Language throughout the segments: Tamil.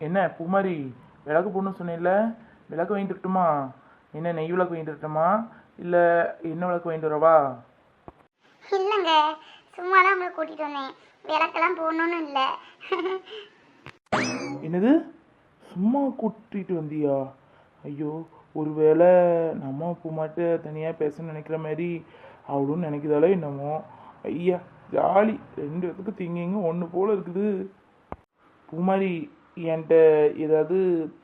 என்ன பூமாரி விளக்கு போடணும்னு சொன்னேன்ல விளக்கு வாங்கிட்டு வரட்டுமா? என்ன நெய் விளக்கு வாங்கிட்டு வரட்டுமா? இல்லை என்ன விளக்கு வாங்கிட்டு வரவா? இல்லைங்க சும்மா தான் உங்களை கூட்டிகிட்டு வந்தேன். விளக்கெல்லாம் போடணும்னு இல்லை. என்னது? சும்மா கூட்டிகிட்டு வந்தியா? ஐயோ ஒருவேளை நம்ம பூமாட்ட தனியாக பேசணும்னு நினைக்கிற மாதிரி அவளும் நினைக்குதாலே என்னமோ. ஐயா ஜாலி. ரெண்டு இடத்துக்கு திங்கிங்க ஒன்று போல இருக்குது. பூமாரி என்கிட்ட ஏதாவது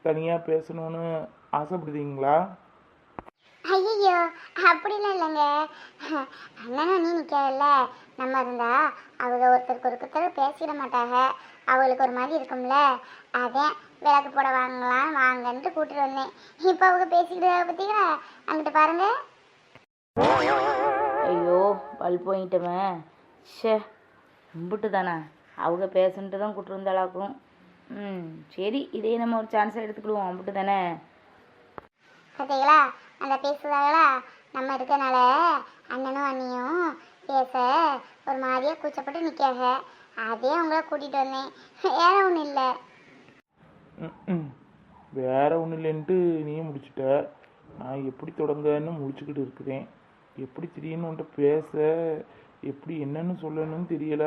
தனியாக பேசணும்னு ஆசைப்படுதீங்களா ஐயோ அப்படிலாம் இல்லைங்க. அண்ணனும் நீ நிற்கல நம்ம இருந்தா அவங்க ஒருத்தருக்கு ஒருத்தர் பேசிட மாட்டாங்க. அவங்களுக்கு ஒரு மாதிரி இருக்கும்ல. அதான் விளக்கு போட வாங்கலாம் வாங்கன்ட்டு கூட்டிட்டு வந்தேன். இப்போ அவங்க பேசிக்கிட்டு பார்த்தீங்களா அங்கிட்டு பாருங்க. ஐயோ பல்ப் வாங்கிட்டவன் ஷே கும்பிட்டு தானே அவங்க பேசுன்ட்டு தான் கூட்டு வந்தாளாக்கும் ம் சரி இதே நம்ம ஒரு சான்ஸாக எடுத்துக்கிடுவோம். அம்பிட்டு தானே? பார்த்தீங்களா அந்த பேசுதாங்களா? நம்ம இருக்கனால அண்ணனும் அண்ணியும் பேச ஒரு மாதிரியா கூச்சப்பட்டு நிற்காக அதே அவங்கள கூட்டிகிட்டு வந்தேன். வேற ஒன்றும் இல்லை. வேற ஒன்றும் இல்லைன்ட்டு நீ முடிச்சிட்ட. நான் எப்படி தொடங்கன்னு முடிச்சுக்கிட்டு இருக்கிறேன். எப்படி திடீர்னு உன்கிட்ட பேச எப்படி என்னன்னு சொல்லணும்னு தெரியல.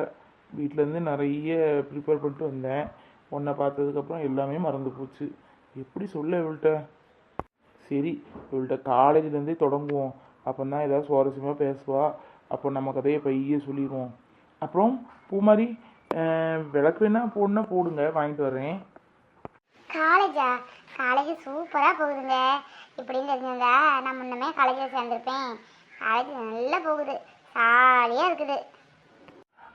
வீட்டிலேருந்து நிறைய ப்ரிப்பேர் பண்ணிட்டு வந்தேன். உன்னை பார்த்ததுக்கப்புறம் எல்லாமே மறந்து போச்சு. எப்படி சொல்ல இவள்கிட்ட? சரி இவள்கிட்ட காலேஜ்லேருந்தே தொடங்குவோம். அப்போ தான் ஏதாவது சுவாரஸ்யமாக பேசுவா. அப்போ நம்ம கதையை பைய சொல்லிடுவோம் அப்புறம் பூ மாதிரி விளக்கு வேணா போடணுன்னா போடுங்க வாங்கிட்டு வரேன் காலேஜா? காலேஜ் சூப்பராக போகுதுங்க. இப்படின்னு தெரிஞ்சிருந்தா நான் முன்னமே காலேஜில் சேர்ந்துருப்பேன். காலேஜ் நல்லா போகுது. ஜாலியாக இருக்குது.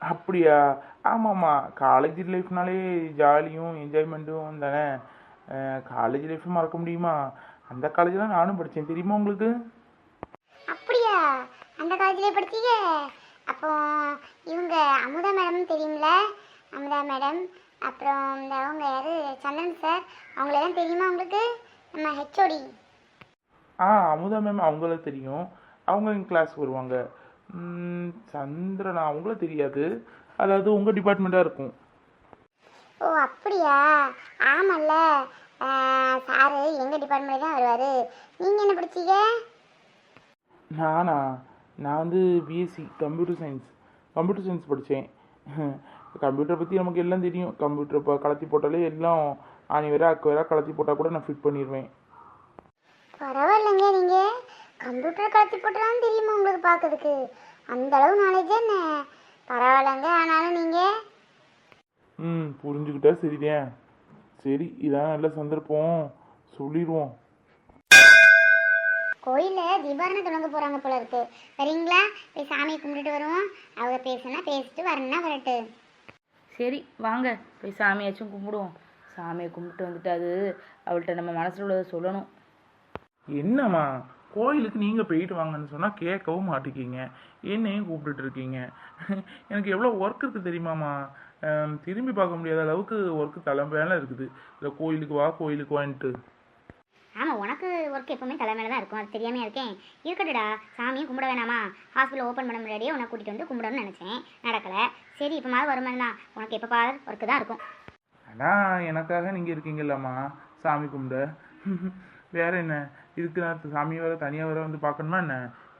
அப்படியா? ஆமாம்மா. காலேஜ் லைஃப்னாலே ஜாலியும் என்ஜாய்மெண்ட்டும் தானே. காலேஜ் லைஃப் மறக்க முடியுமா? அந்த காலேஜில் நானும் படித்தேன் தெரியுமா உங்களுக்கு? அப்படியா? அந்த காலேஜ்லேயே படிச்சீங்க? அப்போ இவங்க அமுதா மேடம் தெரியும்ல? அமுதா மேடம் அப்புறம் இந்த அவங்க யாரு? சந்திரன் சார் அவங்களெல்லாம் தெரியுமா உங்களுக்கு? நம்ம ஹெச்ஓடி ஆ அமுதா மேம் அவங்கள தெரியும். அவங்க எங்கள் கிளாஸ் வருவாங்க. சந்திரனா அவங்கள தெரியாது. அதாவது உங்கள் டிபார்ட்மெண்ட்டாக இருக்கும். ஓ அப்படியா? ஆமால்ல. சாரு எங்கள் டிபார்ட்மெண்ட் தான் வருவார். நீங்கள் என்ன படிச்சீங்க? நானா? நான் வந்து BSc computer science computer science படித்தேன் கம்ப்யூட்டரை பற்றி நமக்கு எல்லாம் தெரியும். கம்ப்யூட்டர் இப்போ கலத்தி போட்டாலே எல்லாம் ஆணி வேற அக்கு வேற கலத்தி போட்டால் கூட நான் ஃபிட் பண்ணிடுவேன் பரவாயில்லைங்க நீங்கள் கம்ப்யூட்டர் கலத்தி போட்டலாம் தெரியுமா உங்களுக்கு பார்க்கறதுக்கு? அந்த அளவு நாலேஜ் என்ன? பரவாயில்லைங்க ஆனாலும் நீங்கள் ம் புரிஞ்சுக்கிட்டா சரிதான் சரி இதான் நல்ல சந்தர்ப்பம். சொல்லிடுவோம். கோயிலில் தீபாரணை தொடங்க போகிறாங்க போல இருக்கு. வரீங்களா போய் சாமியை கும்பிட்டுட்டு வருவோம். அவங்க பேசுனா பேசிட்டு வரணும்னா வரட்டு. சரி வாங்க. போய் சாமியாச்சும் கும்பிடுவோம். சாமியை கும்பிட்டு வந்துட்டு அது அவள்கிட்ட நம்ம மனசில் உள்ளதை சொல்லணும். என்னம்மா? கோயிலுக்கு நீங்கள் போயிட்டு வாங்கன்னு சொன்னால் கேட்கவும் மாட்டேங்கிங்க. என்னையும் கூப்பிட்டுட்டு இருக்கீங்க. எனக்கு எவ்வளோ ஒர்க் இருக்குது தெரியுமாம்மா? திரும்பி பார்க்க முடியாத அளவுக்கு ஒர்க்கு தலைமையில இருக்குது. இல்லை கோயிலுக்கு வா கோயிலுக்கு வான்ட்டு. ஆமாம் உனக்கு ஒர்க் எப்பவுமே தலைமையில தான் இருக்கும். அது தெரியாமையா இருக்கேன் இருக்கட்டுடா சாமியும் கும்பிட வேணாமா? ஹாஸ்பிட்டல் ஓப்பன் பண்ண முன்னாடியே உன்னை கூட்டிகிட்டு வந்து கும்பிடணும்னு நினச்சேன். நடக்கலை. சரி இப்போ மாதிரி வருமானம் தான். உனக்கு எப்போ பாரு ஒர்க்கு தான் இருக்கும். ஆனால் எனக்காக நீங்கள் இருக்கீங்கல்லம்மா. சாமி கும்பிட. வேற என்ன? இதுக்கு நான் சாமி வேற தனியாக வேற வந்து பார்க்கணுமா என்ன?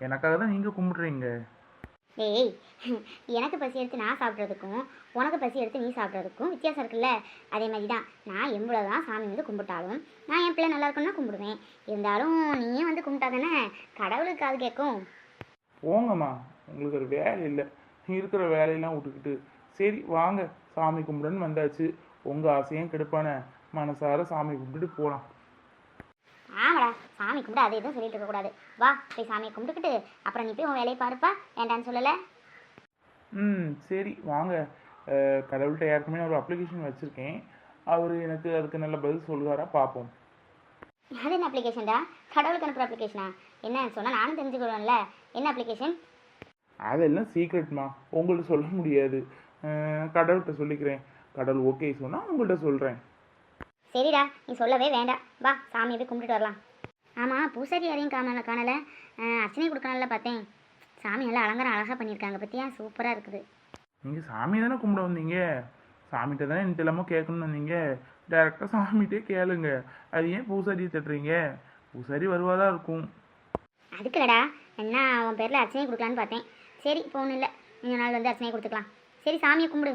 எனக்காக தான் நீங்கள் கும்பிடுறீங்க. டேய் எனக்கு பசி எடுத்து நான் சாப்பிட்றதுக்கும் உனக்கு பசி எடுத்து நீ சாப்பிட்றதுக்கும் வித்தியாசம் இருக்குல்ல? அதே மாதிரி தான் நான் எவ்வளோ தான் சாமி வந்து கும்பிட்டாலும் நான் என் பிள்ளை நல்லா இருக்கும்னா கும்பிடுவேன். இருந்தாலும் நீயே வந்து கும்பிட்டா தானே? கடவுளுக்கு அது கேட்கும். போங்கம்மா உங்களுக்கு ஒரு வேலை இல்லை. இருக்கிற வேலையெல்லாம் விட்டுக்கிட்டு. சரி வாங்க. சாமி கும்பிடுன்னு வந்தாச்சு. உங்கள் ஆசையும் கெடுப்பானே. மனசார சாமி கும்பிட்டுட்டு போகலாம் ஆமாடா சாமி கும்பிட்டு அது எதுவும் சொல்லிட்டு இருக்கக்கூடாது. வா போய் சாமியை கும்பிட்டுக்கிட்டு அப்புறம் நீ போய் உன் வேலையை பாருப்பா. வேண்டான்னு சொல்லலை? ம் சரி வாங்க. கடவுள்கிட்ட ஏற்கனவே ஒரு அப்ளிகேஷன் வச்சுருக்கேன். அவர் எனக்கு அதுக்கு நல்ல பதில் சொல்லுவாரா பார்ப்போம். அது என்ன அப்ளிகேஷன்டா கடவுளுக்கு அனுப்புகிற அப்ளிகேஷனா என்ன சொன்னால் நானும் தெரிஞ்சுக்கிடுவேன்ல என்ன அப்ளிகேஷன் அதெல்லாம் சீக்ரெட்மா உங்கள்ட்ட சொல்ல முடியாது. கடவுள்கிட்ட சொல்லிக்கிறேன். கடவுள் ஓகே சொன்னால் உங்கள்கிட்ட சொல்கிறேன் சரிடா நீ சொல்லவே வேண்டாம். வா சாமியை போய் கும்பிட்டுட்டு வரலாம். ஆமாம் பூசாரி யாரையும் காணல காணலை. அர்ச்சனை கொடுக்கணும்ல பார்த்தேன். சாமி நல்லா அலங்காரம் அழகாக பண்ணியிருக்காங்க பற்றியா சூப்பராக இருக்குது. நீங்கள் சாமி தானே கும்பிட வந்தீங்க? சாமிகிட்ட தானே எனக்கு எல்லாமே கேட்கணும்னு வந்தீங்க? டேரெக்டாக சாமிகிட்டே கேளுங்க. அது ஏன் பூசாரியை தட்டுறீங்க? பூசாரி வருவாதா இருக்கும். அதுக்குலடா என்ன உன் பேரில் அர்ச்சனை கொடுக்கலான்னு பார்த்தேன். சரி இப்போ ஒன்றும் இல்லை. இன்னொரு நாள் வந்து அர்ச்சனை கொடுத்துக்கலாம். சரி சாமியை கும்பிடு.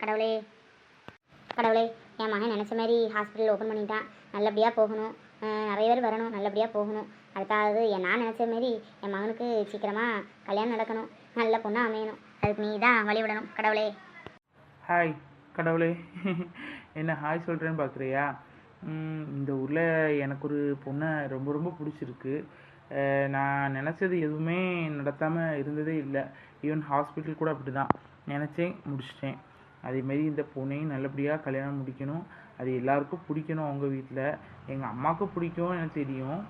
கடவுளே. கடவுளே. என் மகன் நினச்ச மாதிரி ஹாஸ்பிட்டல் ஓப்பன் பண்ணிட்டான் நல்லபடியாக போகணும். நிறைய பேர் வரணும் நல்லபடியாக போகணும். அடுத்தாவது என் நான் நினச்ச மாரி என் மகனுக்கு சீக்கிரமாக கல்யாணம் நடக்கணும். நல்ல பொண்ணாக அமையணும். அதுக்கு நீ தான் வழிவிடணும் கடவுளே. ஹாய் கடவுளே. என்ன ஹாய் சொல்கிறேன்னு பார்க்குறியா இந்த ஊரில் எனக்கு ஒரு பொண்ணை ரொம்ப ரொம்ப பிடிச்சிருக்கு. நான் நினச்சது எதுவுமே நடத்தாமல் இருந்ததே இல்லை. ஈவன் ஹாஸ்பிட்டல் கூட அப்படி தான் நினச்சேன் முடிச்சிட்டேன். அதேமாரி இந்த பொண்ணையும் நல்லபடியாக கல்யாணம் முடிக்கணும். அது எல்லாருக்கும் பிடிக்கணும் அவங்க வீட்டில் எங்கள் அம்மாவுக்கு பிடிக்கும் எனக்கு தெரியும்.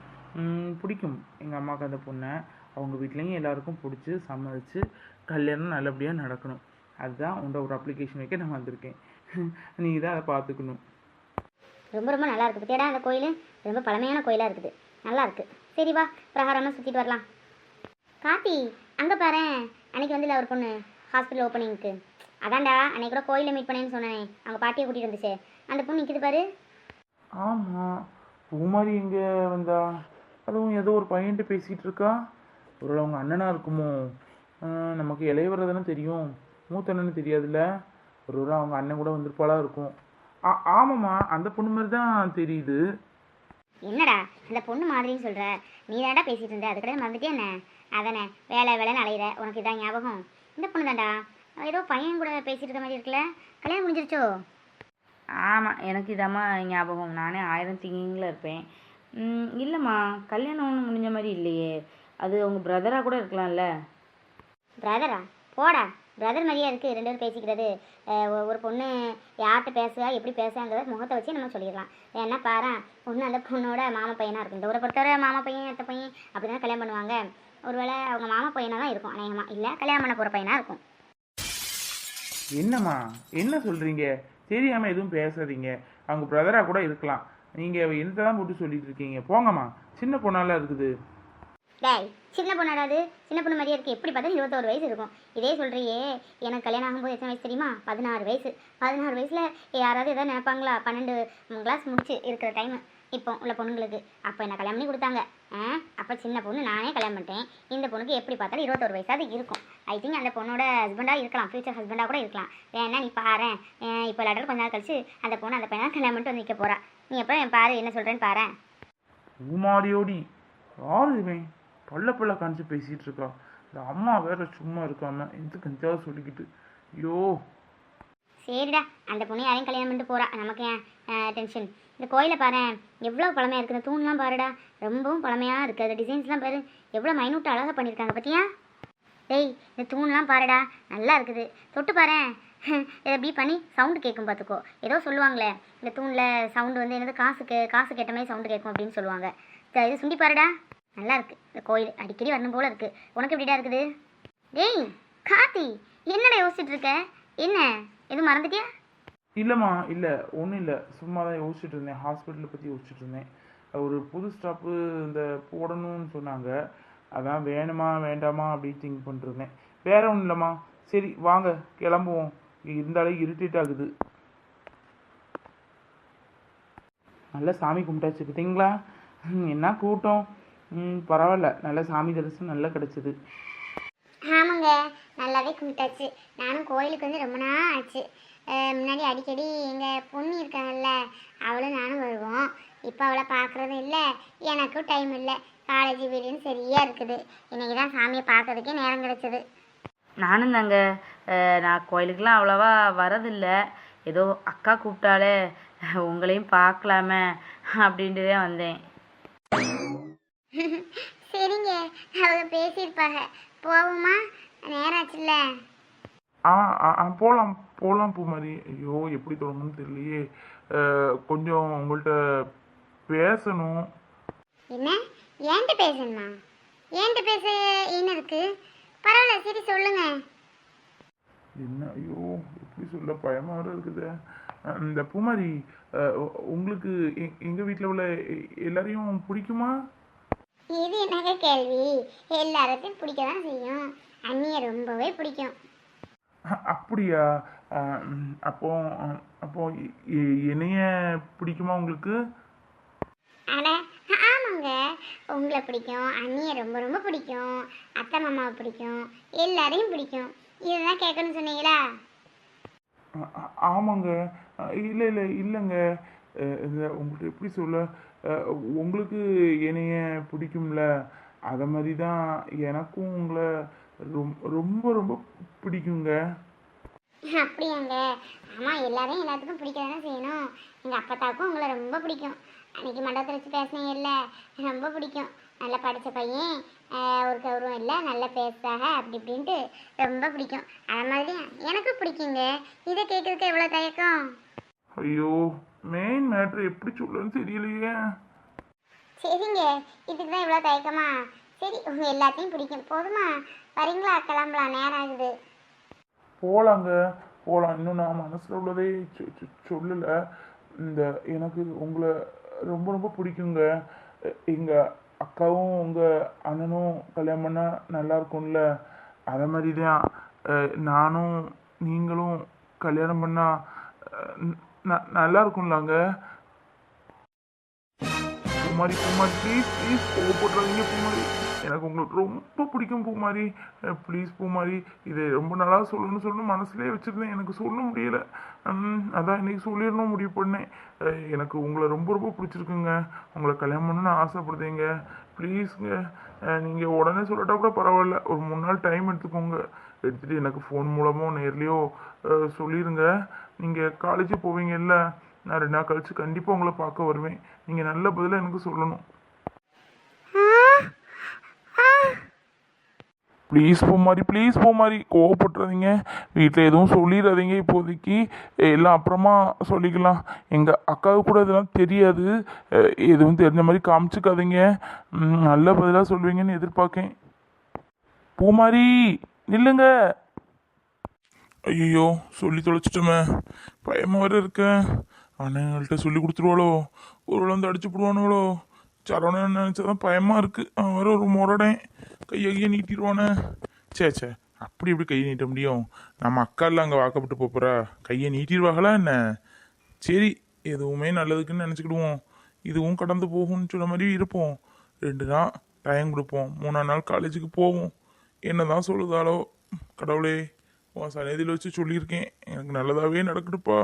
பிடிக்கும். எங்கள் அம்மாவுக்கு அந்த பொண்ணை. அவங்க வீட்லேயும் எல்லாருக்கும் பிடிச்சி சம்மதிச்சு கல்யாணம் நல்லபடியாக நடக்கணும். அதுதான் உண்ட ஒரு அப்ளிகேஷன் வைக்க நான் வந்திருக்கேன். நீங்கள் தான் அதை பார்த்துக்கணும். ரொம்ப ரொம்ப நல்லா இருக்குது. தேடா அந்த கோயில். ரொம்ப பழமையான கோயிலாக இருக்குது. நல்லா இருக்கு. சரி வா பிரகாரமாக சுற்றிட்டு வரலாம். கார்த்தி அங்கே பாரு அன்னைக்கு வந்து ஒரு பொண்ணு. ஹாஸ்பிட்டல் ஓப்பனிங்க்கு. அதான்டா அன்னைக்கு கூட கோயிலில் மீட் பண்ணேன்னு சொன்னேன். அவங்க பாட்டியை கூட்டிகிட்டு வந்துச்சு. அந்த பொண்ணு நிற்கிது பாரு. ஆமாம் பூமாரி எங்கே வந்தா? அதுவும் ஏதோ ஒரு பையன்ட்டு பேசிகிட்டு இருக்கா? ஒரு அவங்க அண்ணனாக இருக்குமோ? நமக்கு இளையவரை தானே தெரியும். மூத்த அண்ணன்னு தெரியாதுல்ல? ஒரு அவங்க அண்ணன் கூட வந்திருப்பாளா இருக்கும். ஆ ஆமாம்மா. அந்த பொண்ணு மாதிரி தான் தெரியுது. என்னடா அந்த பொண்ணு மாதிரின்னு சொல்கிற நீ தான்டா பேசிகிட்டு இருந்த. அது கூட மறந்துட்டே என்ன? அதானே வேலை வேலைன்னு அலையிற. உனக்கு இதான் ஞாபகம். இந்த பொண்ணு தான்டா. ஏதோ பையன் கூட பேசிட்டு இருக்க மாதிரி இருக்குல்ல? கல்யாணம் முடிஞ்சிருச்சோ? ஆமாம் எனக்கு இதாம்மா ஞாபகம். நானே ஆயிரம் திங்கிங்கில் இருப்பேன். இல்லைம்மா கல்யாணம் ஒன்றும் முடிஞ்ச மாதிரி இல்லையே. அது உங்கள் பிரதராக கூட இருக்கலாம்ல. பிரதரா போடா. பிரதர் மாதிரியா இருக்குது ரெண்டு பேரும் பேசிக்கிறது. ஒரு பொண்ணு யார்கிட்ட பேசுவா எப்படி பேசுங்கிறத முகத்தை வச்சு நம்ம சொல்லிடலாம். ஏன்னா பாரு பொண்ணு அந்த பொண்ணோட மாமா பையனாக இருக்கும் இந்த ஊரை பொறுத்தவரை மாமா பையன் அத்தை பையன் அப்படி தான் கல்யாணம் பண்ணுவாங்க. ஒருவேளை அவங்க மாமா பையனாக தான் இருக்கும். அநேகமாக இல்லை கல்யாணம் பண்ண போகிற பையனாக இருக்கும். என்னம்மா? என்ன சொல்கிறீங்க தெரியாமல் எதுவும் பேசாதீங்க. அவங்க பிரதராக கூட இருக்கலாம். நீங்கள் என்ன தான் போட்டு சொல்லிட்டு இருக்கீங்க. போங்கம்மா. சின்ன பொண்ணாலாம் இருக்குது. டேய் சின்ன பொண்ணாடாது சின்ன பொண்ணு மாதிரியே இருக்குது எப்படி பார்த்தா இருபத்தோரு வயசு இருக்கும். இதே சொல்கிறியே எனக்கு கல்யாணம் ஆகும்போது எத்தனை வயசு தெரியுமா? பதினாறு வயசு. பதினாறு வயசில் யாராவது எதாவது நினைப்பாங்களா? பன்னெண்டு கிளாஸ் முடிச்சு இருக்கிற டைமு இப்போ உள்ள பொண்ணுங்களுக்கு. அப்போ என்ன கல்யாணம் பண்ணி கொடுத்தாங்க? ஆ? அப்போ சின்ன பொண்ணு நானே கல்யாணம் பண்ணிட்டேன். இந்த பொண்ணுக்கு எப்படி பார்த்தாலும் இருபத்தோரு வயசாவது இருக்கும். ஐ திங்க் அந்த பொண்ணோட ஹஸ்பண்டாக இருக்கலாம். ஃப்யூச்சர் ஹஸ்பண்டாக கூட இருக்கலாம். வேணா நீ பாரு. இப்போ லெட்டர் கொஞ்ச நாள் கழிச்சு அந்த பொண்ணு அந்த பையனை கல்யாணம் பண்ணிட்டு வந்து நிற்க போறா. நீ எப்போ பாரு என்ன சொல்கிறேன்னு பாரு. பூமாரியோடி யார் இவன்? பல்ல பல்ல காமிச்சு பேசிட்டு இருக்கா. இந்த அம்மா வேற சும்மா இருக்காம எதுக்கு எந்தாவது சொல்லிக்கிட்டு? ஐயோ. சரிடா. அந்த பொண்ணு யாரையும் கல்யாணம் பண்ணிட்டு போறா. நமக்கு ஏன் டென்ஷன் இந்த கோயிலை பாரு. எவ்வளோ பழமையாக இருக்குது இந்த தூண்லாம் பாருடா. ரொம்பவும் பழமையாக இருக்குது அந்த டிசைன்ஸ்லாம் பாரு. எவ்வளோ மைனூட்டாக அழகாக பண்ணியிருக்காங்க பார்த்தியா டேய் இந்த தூண்லாம் பாருடா. நல்லா இருக்குது. தொட்டு பாரு. இதை இப்படி பண்ணி சவுண்டு கேட்கும் பார்த்துக்கோ ஏதோ சொல்லுவாங்களே. இந்த தூணில் சவுண்டு வந்து என்னது? காசுக்கு காசு கேட்ட மாதிரி சவுண்டு கேட்கும் அப்படின்னு சொல்லுவாங்க. இது சுண்டி பாருடா. நல்லா இருக்குது இந்த கோயில் அடிக்கடி வரணும் போல் இருக்குது உனக்கு எப்படிடா இருக்குது? டேய் கார்த்தி என்னடா யோசிச்சுட்டு இருக்க? என்ன? எதுவும் மறந்துட்டியா? இல்லைம்மா இல்லை ஒன்றும் இல்லை. சும்மா தான் யோசிச்சுட்டு இருந்தேன் ஹாஸ்பிட்டலை பற்றி யோசிச்சுட்டு இருந்தேன் ஒரு புது ஸ்டாப்பு இந்த போடணும்னு சொன்னாங்க. அதான் வேணுமா வேண்டாமா அப்படின்னு திங்க் பண்ணிருந்தேன் வேற ஒன்றும் இல்லைம்மா. சரி வாங்க கிளம்புவோம். இருந்தாலே இரிட்டேட் ஆகுது. நல்லா சாமி கும்பிட்டாச்சு பார்த்தீங்களா? என்ன கூட்டம்? ம், பரவாயில்ல. நல்ல சாமி தரிசனம் நல்லா கிடச்சிது. ஆமாங்க நல்லாவே கும்பிட்டாச்சு. நானும் கோயிலுக்கு வந்து ரொம்ப நாள் ஆச்சு. முன்னாடி அடிக்கடி எங்கள் பொண்ணு இருக்காங்கல்ல அவளும் நானும் வருவோம். இப்போ அவளை பார்க்குறதும் இல்லை எனக்கும் டைம் இல்லை. காலேஜ் வீடுன்னு சரியாக இருக்குது. இன்னைக்கு தான் சாமியை பார்க்கறதுக்கே நேரம் கிடைச்சது. நானும் தாங்க நான் கோயிலுக்கெலாம் அவ்வளோவா வரதில்லை. ஏதோ அக்கா கூப்பிட்டாலே உங்களையும் பார்க்கலாமே அப்படின்ட்டு தான் வந்தேன். சரிங்க அவங்க பேசியிருப்பாங்க போவோமா? நேரம் ஆச்சுல்ல. ஆ ஆ, போகலாம் போகலாம் பூமாரி. ஐயோ எப்படி தொடங்கணும்னு தெரியலையே. கொஞ்சம் உங்கள்கிட்ட பேசணும். என்ன? ஏன்ட்ட பேசணுமா? ஏன்ட்ட பேச என்ன இருக்கு? பரவாயில்ல சரி சொல்லுங்க. என்ன? ஐயோ எப்படி சொல்ல பயமா வேற இருக்குது. இந்த பூமாரி உங்களுக்கு எ- எங்க வீட்டில் உள்ள எல்லாரையும் பிடிக்குமா? இது என்னங்க கேள்வி? எல்லாருக்கும் பிடிக்க தான் செய்யும். அண்ணியை ரொம்பவே பிடிக்கும். அப்படியா? அப்போ அப்போ என்னைய பிடிக்குமா உங்களுக்கு? ஆமாங்க. உங்களை பிடிக்கும் அண்ணியை ரொம்ப ரொம்ப பிடிக்கும் அத்தை மாமாவை பிடிக்கும் எல்லாரையும் பிடிக்கும். இதுதான் கேட்கணும்னு சொன்னீங்களா? ஆமாங்க. இல்லை இல்லை இல்லைங்க. உங்கள்கிட்ட எப்படி சொல்ல? உங்களுக்கு என்னைய பிடிக்கும்ல அதை மாதிரி தான் எனக்கும் உங்களை ரொம்ப ரொம்ப பிடிக்குங்க. அப்படியாங்க. ஆமாம் எல்லாரையும் எல்லாத்துக்கும் பிடிக்க தானே செய்யணும். எங்கள் அப்பத்தாக்கும் உங்களை ரொம்ப பிடிக்கும். அன்னைக்கு மண்டபத்தில் வச்சு பேசினீங்கல்ல ரொம்ப பிடிக்கும். நல்லா படித்த பையன் ஒரு கௌரவம் இல்லை நல்லா பேசுறாக அப்படி இப்படின்ட்டு ரொம்ப பிடிக்கும். அது மாதிரி எனக்கும் பிடிக்குங்க. இதை கேட்கறதுக்கு எவ்வளோ தயக்கம்? ஐயோ மெயின் மேட்ரு எப்படி சொல்லணும்னு தெரியலையே. சரிங்க. இதுக்கு தான் இவ்வளோ தயக்கமா? சரி உங்கள் எல்லாத்தையும் பிடிக்கும். போதுமா? வரீங்களா? கிளம்பலாம். நேரம் ஆகுது. போகலாங்க போகலாம் இன்னும் நான் மனசில் உள்ளதே சொல்லலை. இந்த எனக்கு உங்களை ரொம்ப ரொம்ப பிடிக்குங்க. எங்கள் அக்காவும் உங்கள் அண்ணனும் கல்யாணம் பண்ணால் நல்லா இருக்கும்ல. அதை மாதிரி தான் நானும் நீங்களும் கல்யாணம் பண்ணால் ந- நல்லா இருக்கும்லாங்க. குமாரி குமாரி ப்ளீஸ் ப்ளீஸ் கோவப்படுறாதீங்க குமாரி. எனக்கு உங்களுக்கு ரொம்ப பிடிக்கும் பூமாரி. ப்ளீஸ் பூமாரி இதை ரொம்ப நாளாக சொல்லணும்னு சொல்லணும் மனசுலேயே வச்சுருந்தேன். எனக்கு சொல்ல முடியலை. அதான் இன்னைக்கு சொல்லிடணும் முடிவு பண்ணேன். எனக்கு உங்களை ரொம்ப ரொம்ப பிடிச்சிருக்குங்க. உங்களை கல்யாணம் பண்ணணும்னு ஆசைப்படுதேங்க. ப்ளீஸுங்க நீங்கள் உடனே சொல்லட்டா கூட பரவாயில்ல. ஒரு மூணு நாள் டைம் எடுத்துக்கோங்க. எடுத்துகிட்டு எனக்கு ஃபோன் மூலமோ நேர்லேயோ சொல்லிடுங்க நீங்கள் காலேஜ் போவீங்கல்ல நான் ரெண்டு நாள் கழிச்சு கண்டிப்பாக உங்களை பார்க்க வருவேன். நீங்கள் நல்ல பதிலாக எனக்கு சொல்லணும். ப்ளீஸ் பூமாரி ப்ளீஸ் பூமாரி கோவப்பட்டுறாதீங்க. வீட்டில் எதுவும் சொல்லிடாதீங்க இப்போதைக்கு. எல்லாம் அப்புறமா சொல்லிக்கலாம். எங்கள் அக்காவுக்கு கூட இதெல்லாம் தெரியாது. எதுவும் தெரிஞ்ச மாதிரி காமிச்சுக்காதீங்க. நல்ல பதிலாக சொல்லுவீங்கன்னு எதிர்பார்க்கேன். பூமாரி நில்லுங்க. ஐயோ சொல்லி தொலைச்சிட்டோமே. பயமாக வேறு இருக்கேன் அண்ணங்கள்ட்ட சொல்லி கொடுத்துருவாளோ? ஒரு வந்து அடிச்சு போடுவானுங்களோ? சரவணன் நினச்சதான் பயமாக இருக்குது அவன் வேறு ஒரு முரடேன். கையை நீட்டிடுவானே. சே சே அப்படி எப்படி கையை நீட்ட முடியும். நம்ம அக்கா அங்கே வாக்கப்பட்டு போகிறா கையை நீட்டிடுவாங்களா என்ன? சரி எதுவுமே நல்லதுக்குன்னு நினச்சிக்கிடுவோம். இதுவும் கடந்து போகும்னு சொன்ன மாதிரி இருப்போம். ரெண்டு நாள் டைம் கொடுப்போம். மூணாம் நாள் காலேஜுக்கு போவோம். என்ன தான் சொல்லுதாலோ. கடவுளே உன் சன்னதியில் வச்சு சொல்லியிருக்கேன். எனக்கு நல்லதாகவே நடக்கட்டுப்பா.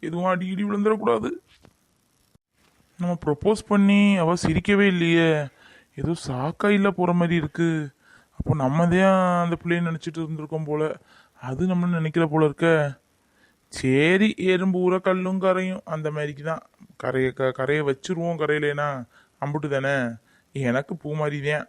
எதுவும் அடி இடி விழுந்துடக்கூடாது. நம்ம ப்ரொப்போஸ் பண்ணி அவள் சிரிக்கவே இல்லையே. ஏதோ சாக்கா இல்லை போகிற மாதிரி இருக்குது அப்போ நம்ம தான் அந்த பிள்ளைய நினச்சிட்டு இருந்திருக்கோம் போல். அது நம்ம நினைக்கிற போல இருக்க. சரி எறும்பு ஊற கல்லும் கரையும். அந்த மாதிரிக்கு தான். கரையை க கரையை வச்சிருவோம் கரையிலேனா அம்புட்டு தானே? எனக்கு பூ மாதிரி தான்